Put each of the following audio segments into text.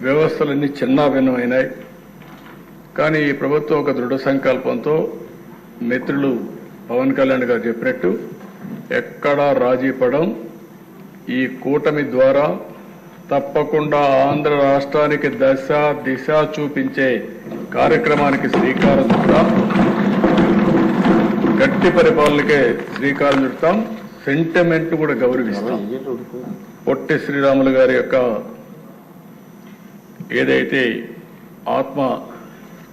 వ్యవస్థలన్నీ చిన్నాభిన్నమైనాయి కానీ ఈ ప్రభుత్వం ఒక దృఢ సంకల్పంతో మిత్రులు పవన్ కళ్యాణ్ గారు చెప్పినట్టు ఎక్కడా రాజీ పడం ఈ కూటమి ద్వారా తప్పకుండా ఆంధ్ర రాష్ట్రానికి దశ దిశ చూపించే కార్యక్రమానికి శ్రీకారం చుడతాం గట్టి పరిపాలనకే శ్రీకారం చుడతాం సెంటిమెంట్ కూడా గౌరవిస్తాం. పొట్టి శ్రీరాములు గారి యొక్క ఏదైతే ఆత్మ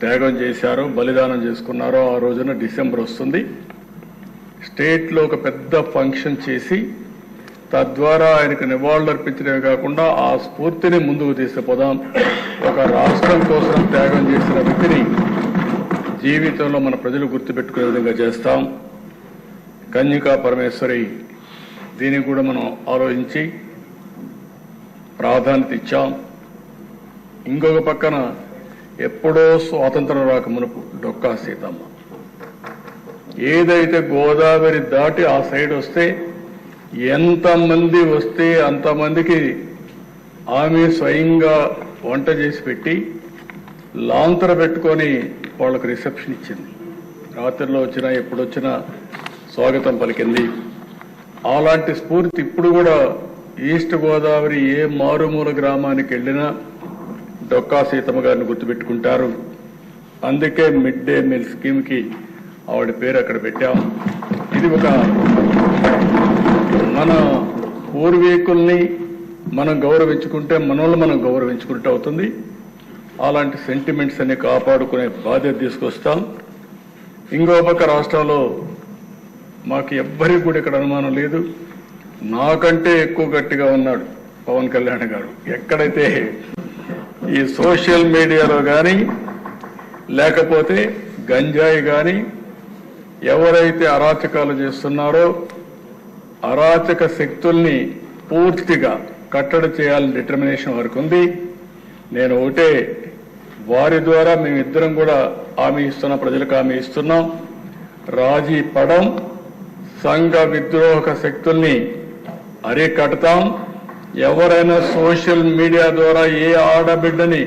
త్యాగం చేశారో బలిదానం చేసుకున్నారో ఆ రోజున డిసెంబర్ వస్తుంది. స్టేట్లో ఒక పెద్ద ఫంక్షన్ చేసి తద్వారా ఆయనకు నివాళులు అర్పించడమే కాకుండా ఆ స్ఫూర్తిని ముందుకు తీసుకుపోదాం. ఒక రాష్ట్రం కోసం త్యాగం చేసిన వ్యక్తిని జీవితంలో మన ప్రజలు గుర్తుపెట్టుకునే విధంగా చేస్తాం. కన్యకా పరమేశ్వరి దీనికి కూడా మనం ఆలోచించి ప్రాధాన్యత ఇచ్చాం. ఇంకొక పక్కన ఎప్పుడో స్వాతంత్రం రాక మునుపు డొక్కా సీతమ్మ. ఏదైతే గోదావరి దాటి ఆ సైడ్ వస్తే ఎంతమంది వస్తే అంతమందికి ఆమె స్వయంగా వంట చేసి పెట్టి లాంతర పెట్టుకొని వాళ్ళకు రిసెప్షన్ ఇచ్చింది. రాత్రిలో వచ్చినా ఎప్పుడొచ్చినా స్వాగతం పలికింది. అలాంటి స్ఫూర్తి ఇప్పుడు కూడా ఈస్ట్ గోదావరి ఏ మారుమూల గ్రామానికి వెళ్ళినా డొక్కా సీతమ్మ గారిని గుర్తుపెట్టుకుంటారు. అందుకే మిడ్ డే మీల్ స్కీమ్కి ఆవిడ పేరు అక్కడ పెట్టాం. ఇది ఒక మన పూర్వీకుల్ని మనం గౌరవించుకుంటే మనల్ని మనం గౌరవించుకుంటే అవుతుంది. అలాంటి సెంటిమెంట్స్ అన్ని కాపాడుకునే బాధ్యత తీసుకొస్తాం. ఇంకో పక్క రాష్ట్రంలో మాకు ఎవ్వరికి కూడా ఇక్కడ అనుమానం లేదు. నాకంటే ఎక్కువ గట్టిగా ఉన్నాడు పవన్ కళ్యాణ్ గారు. ఎక్కడైతే ఈ సోషల్ మీడియాలో కానీ లేకపోతే గంజాయి కానీ ఎవరైతే అరాచకాలు చేస్తున్నారో అరాచక శక్తుల్ని పూర్తిగా కట్టడి చేయాలని డిటర్మినేషన్ వరకు ఉంది. నేను ఒకటే వారి ద్వారా మేమిద్దరం కూడా హామీ ఇస్తున్న ప్రజలకు హామీ ఇస్తున్నాం. రాజీ పడం సంఘ విద్రోహక శక్తుల్ని అరికడతాం. ఎవరైనా సోషల్ మీడియా ద్వారా ఏ ఆడబిడ్డని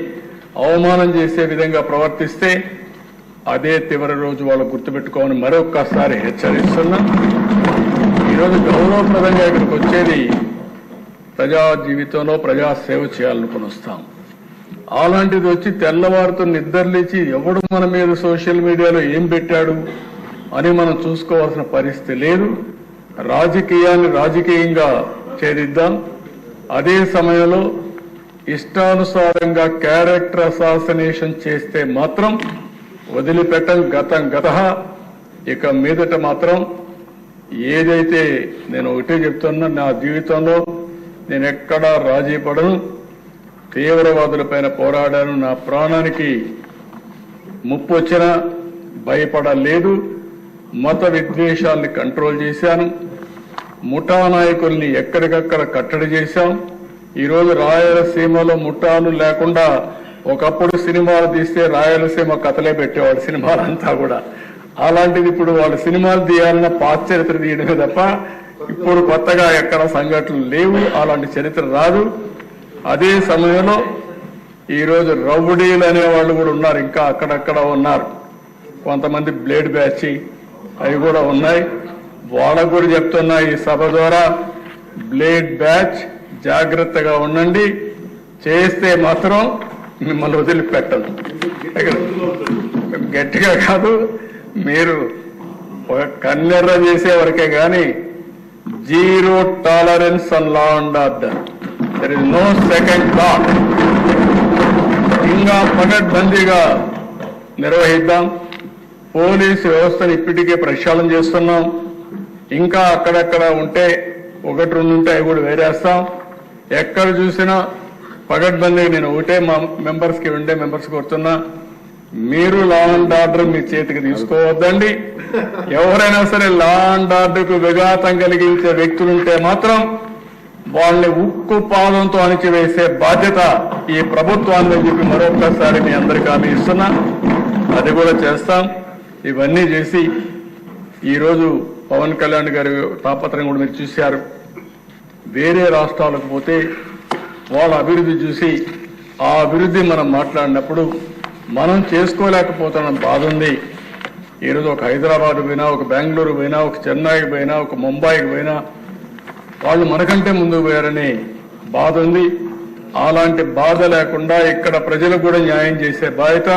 అవమానం చేసే విధంగా ప్రవర్తిస్తే అదే చివరి రోజు వాళ్ళు గుర్తుపెట్టుకోమని మరొక్కసారి హెచ్చరిస్తున్నా. ఈరోజు గౌరవప్రదంగా ఇక్కడికి వచ్చేది ప్రజా జీవితంలో ప్రజా సేవ చేయాలనుకుని వస్తాం అలాంటిది వచ్చి తెల్లవారితో నిద్రలేచి ఎవడు మన మీద సోషల్ మీడియాలో ఏం పెట్టాడు అని మనం చూసుకోవాల్సిన పరిస్థితి లేదు. రాజకీయాన్ని రాజకీయంగా చేరిద్దాం అదే సమయంలో ఇష్టానుసారంగా క్యారెక్టర్ అసాసినేషన్ చేస్తే మాత్రం వదిలిపెట్టం గతం గత. ఇక మీదట మాత్రం ఏదైతే నేను ఒకటే చెప్తున్నా నా జీవితంలో నేను ఎక్కడా రాజీ పడను. తీవ్రవాదులపైన పోరాడాను. నా ప్రాణానికి ముప్పు వచ్చినా భయపడలేదు. మత విద్వేషాల్ని కంట్రోల్ చేశాను. ముఠా నాయకుల్ని ఎక్కడికక్కడ కట్టడి చేశాం. ఈరోజు రాయలసీమలో ముఠాలు లేకుండా ఒకప్పుడు సినిమాలు తీస్తే రాయలసీమ కథలే పెట్టేవాడు సినిమాలంతా కూడా. అలాంటిది ఇప్పుడు వాళ్ళు సినిమాలు తీయాలన్న పాత చరిత్ర తీయడమే తప్ప ఇప్పుడు కొత్తగా ఎక్కడ సంఘటనలు లేవు అలాంటి చరిత్ర రాదు. అదే సమయంలో ఈరోజు రౌడీలు అనే వాళ్ళు కూడా ఉన్నారు ఇంకా అక్కడక్కడ ఉన్నారు. కొంతమంది బ్లేడ్ బ్యాచ్ అవి కూడా ఉన్నాయి. వాళ్ళకు కూడా చెప్తున్నా ఈ సభ ద్వారా. బ్లేడ్ బ్యాచ్ జాగ్రత్తగా ఉండండి. చేస్తే మాత్రం మిమ్మల్ని వదిలిపెట్టదు గట్టిగా కాదు మీరు ఒక కన్నెర్ర చేసే వరకే కానీ zero tolerance and law and order. There is no second thought ఇంకా పకడ్బందీగా నిర్వహిద్దాం. పోలీసు వ్యవస్థను ఇప్పటికే ప్రక్షాళన చేస్తున్నాం. ఇంకా అక్కడక్కడ ఉంటే ఒకటి రెండు ఉంటే అవి కూడా వేరేస్తాం. ఎక్కడ చూసినా పగడ్బందీ నేను ఒకటే మా మెంబర్స్కి ఉండే మెంబర్స్ కోరుతున్నా మీరు లా అండ్ ఆర్డర్ మీ చేతికి తీసుకోవద్దండి. ఎవరైనా సరే లా అండ్ ఆర్డర్కు విఘాతం కలిగించే వ్యక్తులుంటే మాత్రం వాళ్ళని ఉక్కు పాదంతో అణిచివేసే బాధ్యత ఈ ప్రభుత్వాన్ని చెప్పి మరొకసారి మీ అందరికీ హామీ ఇస్తున్నా. అది కూడా చేస్తాం. ఇవన్నీ చేసి ఈరోజు పవన్ కళ్యాణ్ గారి తాపత్రయం కూడా మీరు చూశారు. వేరే రాష్ట్రాలకు పోతే వాళ్ళ అభివృద్ధి చూసి ఆ అభివృద్ధి మనం మాట్లాడినప్పుడు మనం చేసుకోలేకపోతున్న బాధ ఉంది. ఈరోజు ఒక హైదరాబాద్ పోయినా ఒక బెంగళూరు పోయినా ఒక చెన్నైకి పోయినా ఒక ముంబాయికి పోయినా వాళ్ళు మనకంటే ముందుకు పోయారని బాధ ఉంది. అలాంటి బాధ లేకుండా ఇక్కడ ప్రజలకు కూడా న్యాయం చేసే బాధ్యత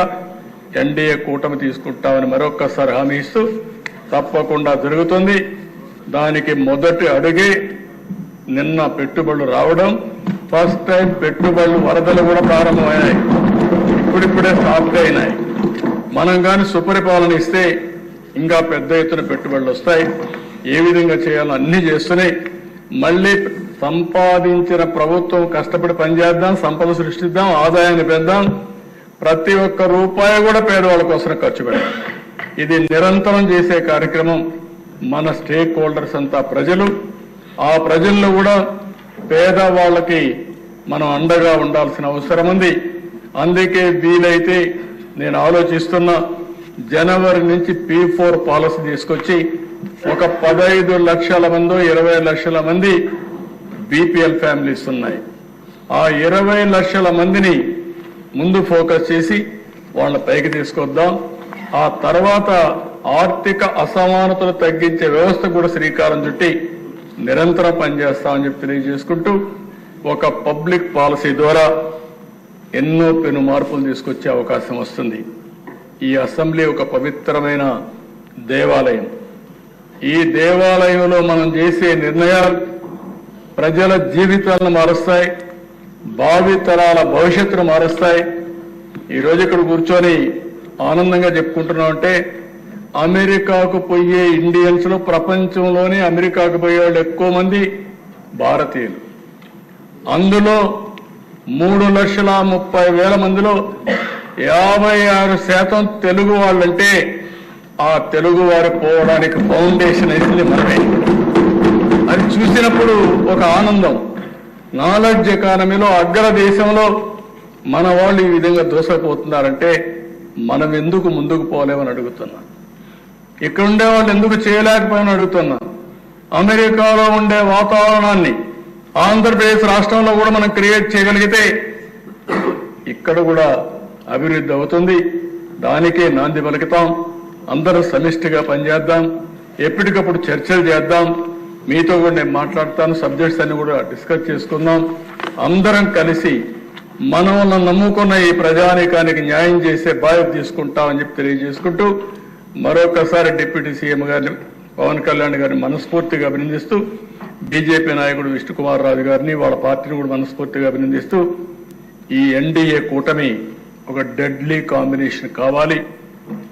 ఎన్డీఏ కూటమి తీసుకుంటామని మరొక్కసారి హామీ ఇస్తూ తప్పకుండా జరుగుతుంది దానికి మొదటి అడుగే నిన్న పెట్టుబడులు రావడం. ఫస్ట్ టైం పెట్టుబడులు వరదలు కూడా ప్రారంభమైనాయి. ఇప్పుడిప్పుడే స్టార్ట్ అయినాయి. మనం కానీ సుపరిపాలన ఇస్తే ఇంకా పెద్ద ఎత్తున పెట్టుబడులు వస్తాయి. ఏ విధంగా చేయాలో అన్ని చేస్తున్నాయి. మళ్ళీ సంపాదించిన ప్రభుత్వం కష్టపడి పనిచేద్దాం సంపద సృష్టిద్దాం ఆదాయాన్ని పెద్దాం ప్రతి ఒక్క రూపాయి కూడా పేదవాళ్ళ కోసం ఖర్చు పెడదాం ఇది నిరంతరం చేసే కార్యక్రమం మన స్టేక్ హోల్డర్స్ అంతా ప్రజలు. ఆ ప్రజల్లో కూడా పేదవాళ్ళకి మనం అండగా ఉండాల్సిన అవసరం ఉంది. అందుకే వీలైతే నేను ఆలోచిస్తున్నా జనవరి నుంచి పీ ఫోర్ పాలసీ తీసుకొచ్చి ఒక పదహైదు లక్షల మంది ఇరవై లక్షల మంది బీపీఎల్ ఫ్యామిలీస్ ఉన్నాయి. ఆ ఇరవై లక్షల మందిని ముందు ఫోకస్ చేసి వాళ్ళ పైకి తీసుకొద్దాం. ఆ తర్వాత ఆర్థిక అసమానతలు తగ్గించే వ్యవస్థ కూడా శ్రీకారం చుట్టి నిరంతరం పనిచేస్తామని చెప్పి తెలియజేసుకుంటూ ఒక పబ్లిక్ పాలసీ ద్వారా ఎన్నో పెను మార్పులు తీసుకొచ్చే అవకాశం వస్తుంది. ఈ అసెంబ్లీ ఒక పవిత్రమైన దేవాలయం. ఈ దేవాలయంలో మనం చేసే నిర్ణయాలు ప్రజల జీవితాలను మారుస్తాయి భావితరాల భవిష్యత్తును మారుస్తాయి. ఈ రోజు ఇక్కడ కూర్చొని ఆనందంగా చెప్పుకుంటున్నాం అంటే అమెరికాకు పోయే ఇండియన్స్లో ప్రపంచంలోనే అమెరికాకు పోయే వాళ్ళు ఎక్కువ మంది భారతీయులు. అందులో మూడు లక్షల ముప్పై వేల మందిలో యాభై ఆరు శాతం తెలుగు వాళ్ళంటే ఆ తెలుగు వారు పోవడానికి ఫౌండేషన్ వేసింది మనమే. అది చూసినప్పుడు ఒక ఆనందం. నాలెడ్జ్ ఎకానమీలో అగ్ర దేశంలో మన వాళ్ళు ఈ విధంగా దూసపోతున్నారంటే మనం ఎందుకు ముందుకు పోలేమని అడుగుతున్నా. ఇక్కడ ఉండే వాళ్ళు ఎందుకు చేయలేకపోయామని అడుగుతున్నా. అమెరికాలో ఉండే వాతావరణాన్ని ఆంధ్రప్రదేశ్ రాష్ట్రంలో కూడా మనం క్రియేట్ చేయగలిగితే ఇక్కడ కూడా అభివృద్ధి అవుతుంది. దానికే నాంది పలుకుతాం. అందరూ సమిష్టిగా పనిచేద్దాం. ఎప్పటికప్పుడు చర్చలు చేద్దాం. మీతో కూడా నేను మాట్లాడతాను. సబ్జెక్ట్స్ అన్ని కూడా డిస్కస్ చేసుకుందాం. అందరం కలిసి మనల్ని నమ్ముకున్న ఈ ప్రజానీకానికి న్యాయం చేసే బాధ్యత తీసుకుంటామని చెప్పి తెలియజేసుకుంటూ మరొకసారి డిప్యూటీ సీఎం గారిని పవన్ కళ్యాణ్ గారిని మనస్ఫూర్తిగా అభినందిస్తూ బీజేపీ నాయకుడు విష్ణుకుమార్ రాజు గారిని వాళ్ళ పార్టీని కూడా మనస్ఫూర్తిగా అభినందిస్తూ ఈ ఎన్డీఏ కూటమి ఒక డెడ్లీ కాంబినేషన్ కావాలి.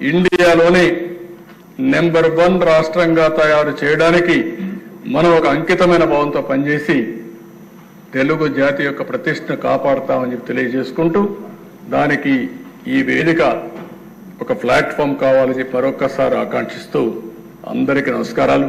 ఇండియాలోనే నెంబర్ వన్ రాష్ట్రంగా తయారు చేయడానికి మనం ఒక అంకితమైన భావంతో పనిచేసి తెలుగు జాతి యొక్క ప్రతిష్టను కాపాడుతామని చెప్పి తెలియజేసుకుంటూ దానికి ఈ వేదిక ఒక ప్లాట్ఫామ్ కావాలని చెప్పి మరొక్కసారి ఆకాంక్షిస్తూ అందరికీ నమస్కారాలు.